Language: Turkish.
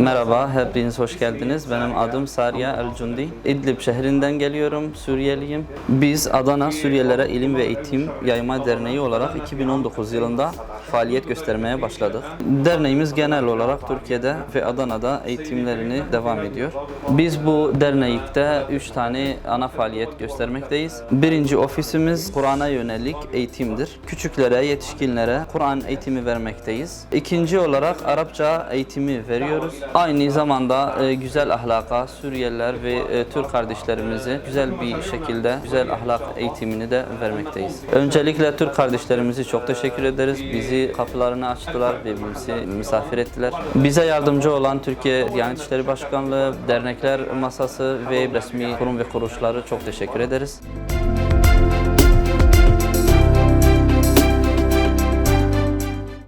Merhaba, hepiniz hoş geldiniz. Benim adım Sariya El-Cundi. İdlib şehrinden geliyorum, Suriyeliyim. Biz Adana Suriyelilere İlim ve Eğitim Yayma Derneği olarak 2019 yılında faaliyet göstermeye başladık. Derneğimiz genel olarak Türkiye'de ve Adana'da eğitimlerini devam ediyor. Biz bu dernekte 3 tane ana faaliyet göstermekteyiz. Birinci ofisimiz Kur'an'a yönelik eğitimdir. Küçüklere, yetişkinlere Kur'an eğitimi vermekteyiz. İkinci olarak Arapça eğitimi veriyoruz. Aynı zamanda e, güzel ahlaka Suriyeliler ve e, Türk kardeşlerimizi güzel bir şekilde güzel ahlak eğitimini de vermekteyiz. Öncelikle Türk kardeşlerimizi çok teşekkür ederiz. Bizi kapılarını açtılar bizi misafir ettiler. Bize yardımcı olan Türkiye Diyanet İşleri Başkanlığı, dernekler masası ve resmi kurum ve kuruluşları çok teşekkür ederiz.